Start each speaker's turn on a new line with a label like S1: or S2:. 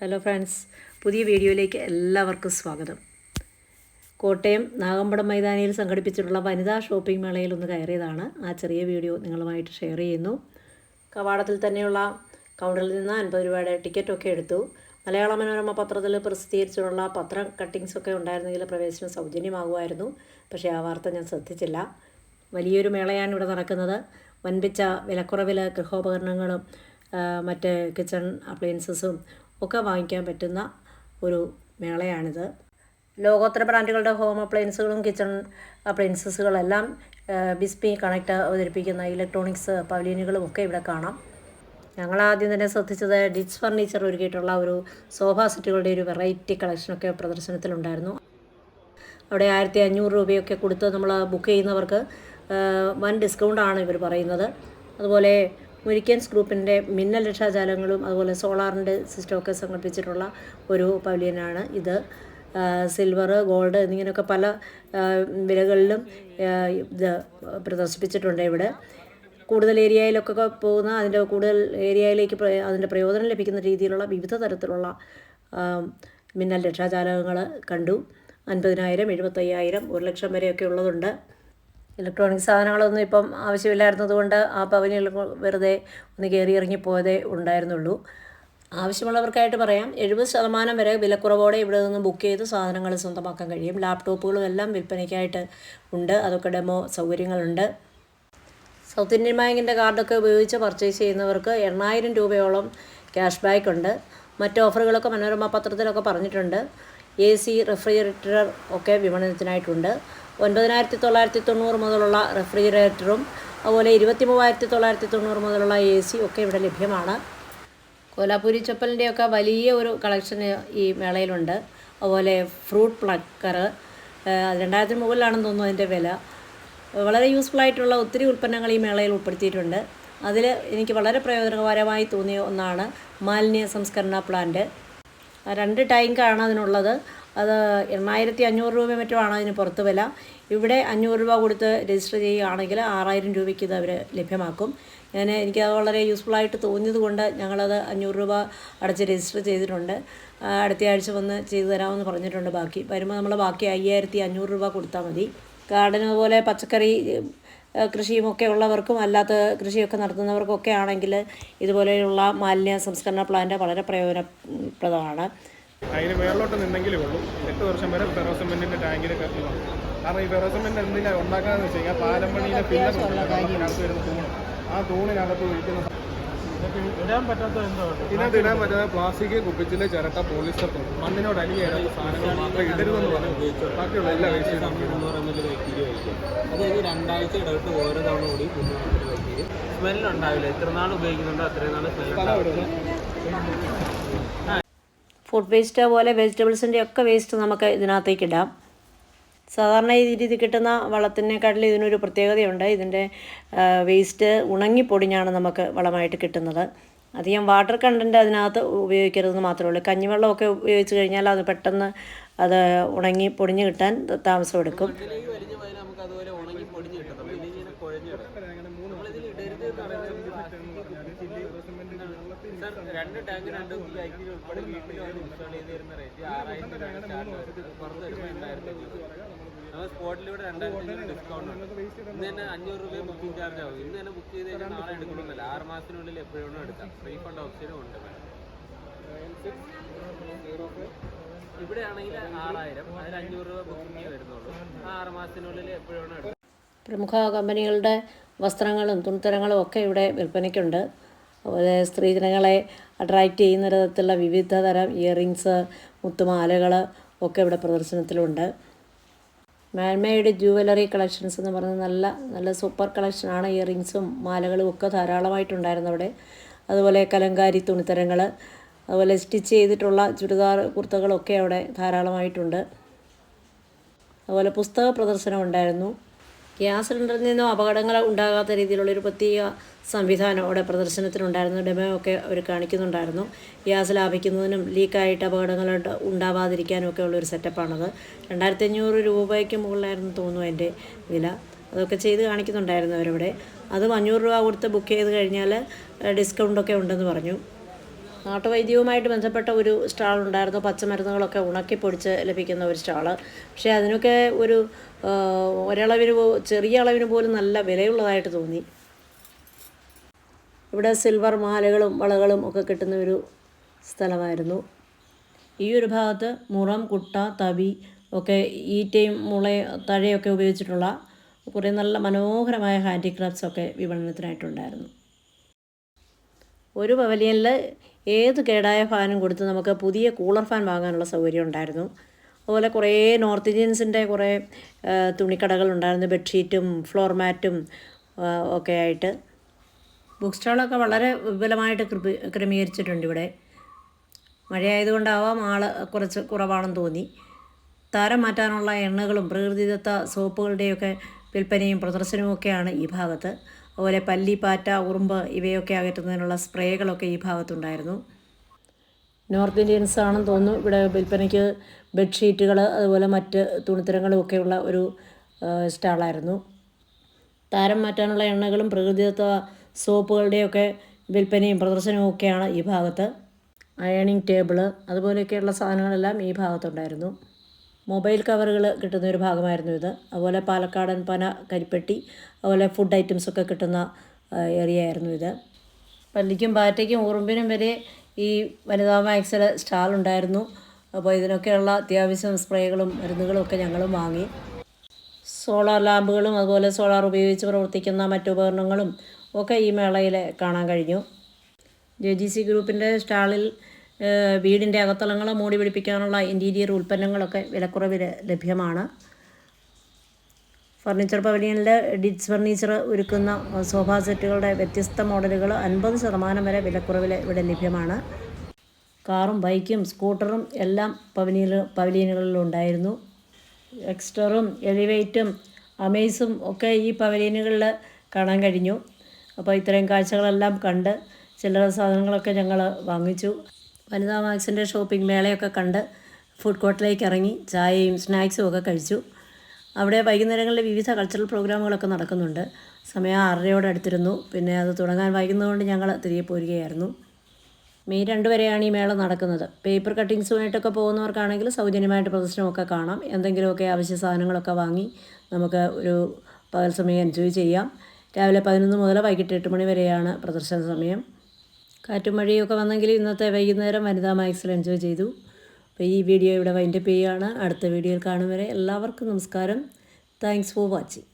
S1: Hello friends പുതിയ വീഡിയോയിലേക്ക് എല്ലാവർക്കും സ്വാഗതം. കോട്ടയം നാഗമ്പടം മൈതാനിയിൽ സംഘടിപ്പിച്ചിട്ടുള്ള വനിതാ ഷോപ്പിംഗ് മേളയിൽ ഒന്ന് കയറിയതാണ്. ആ ചെറിയ വീഡിയോ നിങ്ങളുമായിട്ട് ഷെയർ ചെയ്യുന്നു. കവാടത്തിൽ തന്നെയുള്ള കൗണ്ടറിൽ നിന്ന് അൻപത് രൂപയുടെ ടിക്കറ്റൊക്കെ എടുത്തു. മലയാള മനോരമ പത്രത്തിൽ പ്രസിദ്ധീകരിച്ചിട്ടുള്ള പത്ര കട്ടിങ്സൊക്കെ ഉണ്ടായിരുന്നെങ്കിൽ പ്രവേശനം സൗജന്യമാകുമായിരുന്നു. പക്ഷേ ആ വാർത്ത ഞാൻ ശ്രദ്ധിച്ചില്ല. വലിയൊരു മേളയാണ് ഇവിടെ നടക്കുന്നത്. വൻപിച്ച വിലക്കുറവിൽ ഗൃഹോപകരണങ്ങളും മറ്റ് കിച്ചൺ അപ്ലയൻസസും ഒക്കെ വാങ്ങിക്കാൻ പറ്റുന്ന ഒരു മേളയാണിത്. ലോകോത്തര ബ്രാൻഡുകളുടെ ഹോം അപ്ലയൻസുകളും കിച്ചൺ അപ്ലയൻസസുകളെല്ലാം ബിസ്പി കണക്ട് അവതരിപ്പിക്കുന്ന ഇലക്ട്രോണിക്സ് പവലിയനുകളും ഒക്കെ ഇവിടെ കാണാം. ഞങ്ങൾ ആദ്യം തന്നെ ശ്രദ്ധിച്ചത് ഡിറ്റ്സ് ഫർണിച്ചർ ഒരുക്കിയിട്ടുള്ള ഒരു സോഫ സെറ്റുകളുടെ ഒരു വെറൈറ്റി കളക്ഷനൊക്കെ പ്രദർശനത്തിലുണ്ടായിരുന്നു. അവിടെ ആയിരത്തി അഞ്ഞൂറ് രൂപയൊക്കെ കൊടുത്ത് നമ്മൾ ബുക്ക് ചെയ്യുന്നവർക്ക് വൻ ഡിസ്കൗണ്ടാണ് ഇവർ പറയുന്നത്. അതുപോലെ മുരിക്കൻസ് ഗ്രൂപ്പിന്റെ മിന്നൽ രക്ഷാജാലങ്ങളും അതുപോലെ സോളാറിന്റെ സിസ്റ്റമൊക്കെ സംഘടിപ്പിച്ചിട്ടുള്ള ഒരു പവലിയനാണ് ഇത്. സിൽവർ ഗോൾഡ് എന്നിങ്ങനെയൊക്കെ പല വിലകളിലും ഇത് പ്രദർശിപ്പിച്ചിട്ടുണ്ട് ഇവിടെ. കൂടുതൽ ഏരിയയിലൊക്കെ പോകുന്ന അതിന്റെ കൂടുതൽ ഏരിയയിലേക്ക് അതിന്റെ പ്രയോജനം ലഭിക്കുന്ന രീതിയിലുള്ള വിവിധ തരത്തിലുള്ള മിന്നൽ രക്ഷാജാലകങ്ങൾ കണ്ടു. അൻപതിനായിരം എഴുപത്തയ്യായിരം ഒരു ലക്ഷം വരെയൊക്കെ ഉള്ളതുണ്ട്. ഇലക്ട്രോണിക് സാധനങ്ങളൊന്നും ഇപ്പം ആവശ്യമില്ലായിരുന്നതുകൊണ്ട് ആ പവനിൽ വെറുതെ ഒന്ന് കയറി ഇറങ്ങി പോയതേ ഉണ്ടായിരുന്നുള്ളൂ. ആവശ്യമുള്ളവർക്കായിട്ട് പറയാം എഴുപത് ശതമാനം വരെ വിലക്കുറവോടെ ഇവിടെ നിന്ന് ബുക്ക് ചെയ്ത് സാധനങ്ങൾ സ്വന്തമാക്കാൻ കഴിയും. ലാപ്ടോപ്പുകളും എല്ലാം വിൽപ്പനയ്ക്കായിട്ട് ഉണ്ട് അതൊക്കെ ഡെമോ സൗകര്യങ്ങളുണ്ട്. സൗത്ത് ഇന്ത്യൻ ബാങ്കിന്റെ കാർഡൊക്കെ ഉപയോഗിച്ച് പർച്ചേസ് ചെയ്യുന്നവർക്ക് എണ്ണായിരം രൂപയോളം ക്യാഷ് ബാക്ക് ഉണ്ട്. മറ്റ് ഓഫറുകളൊക്കെ മനോരമ പത്രത്തിലൊക്കെ പറഞ്ഞിട്ടുണ്ട്. എ സി റെഫ്രിജറേറ്റർ ഒക്കെ വിപണനത്തിനായിട്ടുണ്ട്. ഒൻപതിനായിരത്തി തൊള്ളായിരത്തി തൊണ്ണൂറ് മുതലുള്ള റെഫ്രിജറേറ്ററും അതുപോലെ ഇരുപത്തി മൂവായിരത്തി തൊള്ളായിരത്തി തൊണ്ണൂറ് മുതലുള്ള എ സി ഒക്കെ ഇവിടെ ലഭ്യമാണ്. കോലാപൂരി ചപ്പലിന്റെയൊക്കെ വലിയ ഒരു കളക്ഷൻ ഈ മേളയിലുണ്ട്. അതുപോലെ ഫ്രൂട്ട് പ്ലക്കർ രണ്ടായിരത്തിന് മുകളിലാണെന്ന് തോന്നുന്നു അതിന്റെ വില. വളരെ യൂസ്ഫുൾ ആയിട്ടുള്ള ഒത്തിരി ഉൽപ്പന്നങ്ങൾ ഈ മേളയിൽ ഉൾപ്പെടുത്തിയിട്ടുണ്ട്. അതിൽ എനിക്ക് വളരെ പ്രയോജനകരമായി തോന്നിയ ഒന്നാണ് മാലിന്യ സംസ്കരണ പ്ലാന്റ്. രണ്ട് ടാങ്കാണ് അതിനുള്ളത്. അത് എണ്ണായിരത്തി അഞ്ഞൂറ് രൂപ മറ്റോ ആണ് അതിന് പുറത്ത് വില. ഇവിടെ അഞ്ഞൂറ് രൂപ കൊടുത്ത് രജിസ്റ്റർ ചെയ്യുകയാണെങ്കിൽ ആറായിരം രൂപയ്ക്ക് ഇത് അവർ ലഭ്യമാക്കും. ഞാൻ എനിക്കത് വളരെ യൂസ്ഫുള്ളായിട്ട് തോന്നിയത് കൊണ്ട് ഞങ്ങളത് അഞ്ഞൂറ് രൂപ അടച്ച് രജിസ്റ്റർ ചെയ്തിട്ടുണ്ട്. അടുത്ത ആഴ്ച വന്ന് ചെയ്തു തരാമെന്ന് പറഞ്ഞിട്ടുണ്ട് ബാക്കി. വരുമ്പോൾ നമ്മൾ ബാക്കി അയ്യായിരത്തി അഞ്ഞൂറ് രൂപ കൊടുത്താൽ മതി. ഗാർഡൻ അതുപോലെ പച്ചക്കറി കൃഷിയുമൊക്കെ ഉള്ളവർക്കും അല്ലാത്ത കൃഷിയൊക്കെ നടത്തുന്നവർക്കൊക്കെ ആണെങ്കിൽ ഇതുപോലെയുള്ള മാലിന്യ സംസ്കരണ പ്ലാന്റ് വളരെ പ്രയോജനപ്രദമാണ്
S2: അതിന് മേളിലോട്ട് നിന്നെങ്കിലേ ഉള്ളൂ. എട്ട് വർഷം വരെ ഫെറോസെമെന്റിന്റെ ടാങ്കിൽ കത്തിക്കണം കാരണം ഈ ഫെറോസെമെന്റ് എന്തിനാ ഉണ്ടാക്കാന്ന് വെച്ച് കഴിഞ്ഞാൽ പാലമ്പണിയിലെ പിന്നകത്ത് വരുന്ന തൂണ് ആ തൂണിനകത്ത് ഒഴിക്കുന്ന
S3: ഇടാൻ പറ്റാത്ത എന്തോ
S2: ഇതിനകത്ത് ഇടാൻ പറ്റാത്ത പ്ലാസ്റ്റിക് കുപ്പിച്ചിലെ ചിരട്ട പോളിസ്റ്റർ തൂണ് മണ്ണിനോട് അലിയേറുന്ന സാധനങ്ങൾ മാത്രം ഇടരുതെന്ന് പറഞ്ഞു ബാക്കിയുള്ള എല്ലാ വേസ്റ്റ്
S3: അതായത് രണ്ടാഴ്ച ഇടവിട്ട് ഓരോ തവണ കൂടി മുന്നൂറ് എം എൽ വൈക്കീരി സ്മെല്ല് ഉണ്ടാവില്ല എത്ര നാൾ ഉപയോഗിക്കുന്നുണ്ടോ അത്രയും നാൾ സ്മെല്ല്
S1: ഫുഡ് വേസ്റ്റ് പോലെ വെജിറ്റബിൾസിന്റെ ഒക്കെ വേസ്റ്റ് നമുക്ക് ഇതിനകത്തേക്ക് ഇടാം. സാധാരണ ഈ രീതി കിട്ടുന്ന വളത്തിനേക്കാട്ടിൽ ഇതിനൊരു പ്രത്യേകതയുണ്ട്. ഇതിന്റെ വേസ്റ്റ് ഉണങ്ങി പൊടിഞ്ഞാണ് നമുക്ക് വളമായിട്ട് കിട്ടുന്നത്. അധികം വാട്ടർ കണ്ടന്റ് അതിനകത്ത് ഉപയോഗിക്കരുതെന്ന് മാത്രമേ ഉള്ളൂ. കഞ്ഞിവെള്ളമൊക്കെ ഉപയോഗിച്ച് കഴിഞ്ഞാൽ അത് പെട്ടെന്ന് അത് ഉണങ്ങി പൊടിഞ്ഞ് കിട്ടാൻ താമസമെടുക്കും
S3: ഇതിലേക്ക് വലിഞ്ഞു പോയാൽ നമുക്ക് അതുപോലെ ഉണങ്ങി പൊടിഞ്ഞ് കിട്ടത്തുള്ളൂ ഇതിങ്ങനെ കുഴഞ്ഞു കിടക്കും നമ്മളിതിൽ ഇടരുത് എന്ന് പറയുന്നത് രണ്ട് ടാങ്ക് രണ്ട് വീട്ടിൽ ഇൻസ്റ്റാൾ ചെയ്ത് റേറ്റ് ഡിസ്കൗണ്ട് ഉണ്ട്. അഞ്ഞൂറ് രൂപ ബുക്കിംഗ് ചാർജ് ആവും. ഇന്ന് തന്നെ ബുക്ക് ചെയ്ത് നാളെ എടുക്കണമെന്നില്ല. ആറ് മാസത്തിനുള്ളിൽ എപ്പോഴും എടുക്കാം. റീഫണ്ട് ഓപ്ഷനും ഉണ്ട്. ഇവിടെ ആണെങ്കിൽ ആറായിരം. അതിൽ അഞ്ഞൂറ് രൂപ ബുക്കിംഗ് വരുന്നുള്ളൂ. ആ ആറ് മാസത്തിനുള്ളിൽ എപ്പോഴും
S1: പ്രമുഖ കമ്പനികളുടെ വസ്ത്രങ്ങളും തുണിത്തരങ്ങളും ഒക്കെ ഇവിടെ വിൽപ്പനയ്ക്കുണ്ട്. അതുപോലെ സ്ത്രീജനങ്ങളെ അട്രാക്റ്റ് ചെയ്യുന്ന തരത്തിലുള്ള വിവിധ തരം ഇയറിങ്സ് മുത്തുമാലകൾ ഒക്കെ ഇവിടെ പ്രദർശനത്തിലുണ്ട്. മാൻമേയുടെ ജുവലറി കളക്ഷൻസ് എന്ന് പറയുന്നത് നല്ല നല്ല സൂപ്പർ കളക്ഷനാണ് ഇയറിങ്സും മാലകളും ഒക്കെ ധാരാളമായിട്ടുണ്ടായിരുന്നു അവിടെ. അതുപോലെ കലങ്കാരി തുണിത്തരങ്ങൾ അതുപോലെ സ്റ്റിച്ച് ചെയ്തിട്ടുള്ള ചുരിദാർ കുർത്തകളൊക്കെ അവിടെ ധാരാളമായിട്ടുണ്ട്. അതുപോലെ പുസ്തക പ്രദർശനം ഉണ്ടായിരുന്നു ഗ്യാസ് സിലിണ്ടറിൽ നിന്നും അപകടങ്ങൾ ഉണ്ടാകാത്ത രീതിയിലുള്ളൊരു പ്രത്യേക സംവിധാനം അവിടെ പ്രദർശനത്തിനുണ്ടായിരുന്നു. ഡെമോ ഒക്കെ അവർ കാണിക്കുന്നുണ്ടായിരുന്നു. ഗ്യാസ് ലാഭിക്കുന്നതിനും ലീക്കായിട്ട് അപകടങ്ങൾ ഉണ്ട- ഉണ്ടാവാതിരിക്കാനും ഒക്കെ ഉള്ളൊരു സെറ്റപ്പാണത് രണ്ടായിരത്തി അഞ്ഞൂറ് രൂപയ്ക്ക് മുകളിലായിരുന്നു തോന്നുന്നു അതിന്റെ വില. അതൊക്കെ ചെയ്ത് കാണിക്കുന്നുണ്ടായിരുന്നു അവരവിടെ. അതും അഞ്ഞൂറ് രൂപ കൊടുത്ത് ബുക്ക് ചെയ്ത് കഴിഞ്ഞാൽ ഡിസ്കൗണ്ടൊക്കെ ഉണ്ടെന്ന് പറഞ്ഞു. നാട്ടുവൈദ്യവുമായിട്ട് ബന്ധപ്പെട്ട ഒരു സ്റ്റാൾ ഉണ്ടായിരുന്നു. പച്ചമരുന്നുകളൊക്കെ ഉണക്കി പൊടിച്ച് ലഭിക്കുന്ന ഒരു സ്റ്റാൾ. പക്ഷേ അതിനൊക്കെ ഒരു ഒരളവിന് ചെറിയ അളവിന് പോലും നല്ല വിലയുള്ളതായിട്ട് തോന്നി. ഇവിടെ സിൽവർ മാലകളും വളകളും ഒക്കെ കിട്ടുന്ന ഒരു സ്ഥലമായിരുന്നു. ഈ ഒരു ഭാഗത്ത് മുറം കുട്ട തവി ഒക്കെ ഈറ്റയും മുളയും തഴയൊക്കെ ഉപയോഗിച്ചിട്ടുള്ള കുറേ നല്ല മനോഹരമായ ഹാൻഡിക്രാഫ്റ്റ്സ് ഒക്കെ വിപണനത്തിനായിട്ടുണ്ടായിരുന്നു. ഒരു പവലിയനിൽ ഏത് കേടായ ഫാനും കൊടുത്ത് നമുക്ക് പുതിയ കൂളർ ഫാൻ വാങ്ങാനുള്ള സൗകര്യം ഉണ്ടായിരുന്നു. അതുപോലെ കുറേ നോർത്ത് ഇന്ത്യൻസിന്റെ കുറേ തുണിക്കടകൾ ഉണ്ടായിരുന്നു. ബെഡ്ഷീറ്റും ഫ്ലോർ മാറ്റും ഒക്കെ ആയിട്ട്. ബുക്ക് സ്റ്റാളൊക്കെ വളരെ വിപുലമായിട്ട് ക്രമീ ക്രമീകരിച്ചിട്ടുണ്ട് ഇവിടെ. മഴയായതുകൊണ്ടാവാം ആൾ കുറച്ച് കുറവാണെന്ന് തോന്നി. താരം മാറ്റാനുള്ള എണ്ണകളും പ്രകൃതിദത്ത സോപ്പുകളുടെയൊക്കെ വിൽപ്പനയും പ്രദർശനവുമൊക്കെയാണ് ഈ ഭാഗത്ത്. അതുപോലെ പല്ലി പാറ്റ ഉറുമ്പ് ഇവയൊക്കെ അകറ്റുന്നതിനുള്ള സ്പ്രേകളൊക്കെ ഈ ഭാഗത്തുണ്ടായിരുന്നു. നോർത്ത് ഇന്ത്യൻസ് ആണെന്ന് തോന്നുന്നു. ഇവിടെ വിൽപ്പനയ്ക്ക് ബെഡ്ഷീറ്റുകൾ അതുപോലെ മറ്റ് തുണിത്തരങ്ങളും ഒക്കെയുള്ള ഒരു സ്റ്റാളായിരുന്നു. താരം മാറ്റാനുള്ള എണ്ണകളും പ്രകൃതിദത്ത സോപ്പുകളുടെയൊക്കെ വിൽപ്പനയും പ്രദർശനവും ഒക്കെയാണ് ഈ ഭാഗത്ത്. അയണിങ് ടേബിൾ അതുപോലെയൊക്കെയുള്ള സാധനങ്ങളെല്ലാം ഈ ഭാഗത്തുണ്ടായിരുന്നു. മൊബൈൽ കവറുകൾ കിട്ടുന്ന ഒരു ഭാഗമായിരുന്നു ഇത്. അതുപോലെ പാലക്കാടൻ പന കരിപ്പെട്ടി അതുപോലെ ഫുഡ് ഐറ്റംസ് ഒക്കെ കിട്ടുന്ന ഏരിയ ആയിരുന്നു ഇത്. പല്ലിക്കും പാറ്റയ്ക്കും ഉറുമ്പിനും വരെ ഈ വനിതാ മാക്സിൽ സ്റ്റാൾ ഉണ്ടായിരുന്നു. അപ്പോൾ ഇതിനൊക്കെയുള്ള അത്യാവശ്യം സ്പ്രേകളും മരുന്നുകളും ഒക്കെ ഞങ്ങളും വാങ്ങി. സോളാർ ലാമ്പുകളും അതുപോലെ സോളാർ ഉപയോഗിച്ച് പ്രവർത്തിക്കുന്ന മറ്റുപകരണങ്ങളും ഒക്കെ ഈ മേളയിൽ കാണാൻ കഴിഞ്ഞു. ജെ ജി സി ഗ്രൂപ്പിന്റെ സ്റ്റാളിൽ വീടിന്റെ അകത്തളങ്ങൾ മൂടി പിടിപ്പിക്കാനുള്ള ഇന്റീരിയർ ഉൽപ്പന്നങ്ങളൊക്കെ വിലക്കുറവിൽ ലഭ്യമാണ്. ഫർണിച്ചർ പവലിയനിൽ ഡിറ്റ്സ് ഫർണിച്ചർ ഒരുക്കുന്ന സോഫാ സെറ്റുകളുടെ വ്യത്യസ്ത മോഡലുകൾ അൻപത് ശതമാനം വരെ വിലക്കുറവിൽ ഇവിടെ ലഭ്യമാണ്. കാറും ബൈക്കും സ്കൂട്ടറും എല്ലാം പവലിയനിൽ പവലിയനുകളിലുണ്ടായിരുന്നു എക്സ്റ്ററും എലിവേറ്റും അമേസും ഒക്കെ ഈ പവലിയനുകളിൽ കാണാൻ കഴിഞ്ഞു. അപ്പോൾ ഇത്രയും കാഴ്ചകളെല്ലാം കണ്ട് ചില്ലറ സാധനങ്ങളൊക്കെ ഞങ്ങൾ വാങ്ങിച്ചു. വനിതാ മാക്സിന്റെ ഷോപ്പിംഗ് മേളയൊക്കെ കണ്ട് ഫുഡ് കോർട്ടിലേക്ക് ഇറങ്ങി ചായയും സ്നാക്സും ഒക്കെ കഴിച്ചു. അവിടെ വൈകുന്നേരങ്ങളിൽ വിവിധ കൾച്ചറൽ പ്രോഗ്രാമുകളൊക്കെ നടക്കുന്നുണ്ട്. സമയം ആറരയോട് അടുത്തിരുന്നു. പിന്നെ അത് തുടങ്ങാൻ വൈകുന്നതുകൊണ്ട് ഞങ്ങൾ തിരികെ പോരുകയായിരുന്നു. മെയ് രണ്ട് വരെയാണ് ഈ മേള നടക്കുന്നത്. പേപ്പർ കട്ടിങ്സുമായിട്ടൊക്കെ പോകുന്നവർക്കാണെങ്കിൽ സൗജന്യമായിട്ട് പ്രദർശനമൊക്കെ കാണാം. എന്തെങ്കിലുമൊക്കെ ആവശ്യ സാധനങ്ങളൊക്കെ വാങ്ങി നമുക്ക് ഒരു പകൽ സമയം എൻജോയ് ചെയ്യാം. രാവിലെ പതിനൊന്ന് മുതൽ വൈകിട്ട് എട്ട് മണി വരെയാണ് പ്രദർശന സമയം. കാറ്റും മഴയൊക്കെ വന്നെങ്കിൽ ഇന്നത്തെ വൈകുന്നേരം വനിതാ മാക്സിൽ എൻജോയ് ചെയ്തു. അപ്പോൾ ഈ വീഡിയോ ഇവിടെ വൈൻഡപ്പ് ചെയ്യുകയാണ്. അടുത്ത വീഡിയോയിൽ കാണും വരെ എല്ലാവർക്കും നമസ്കാരം. Thanks for watching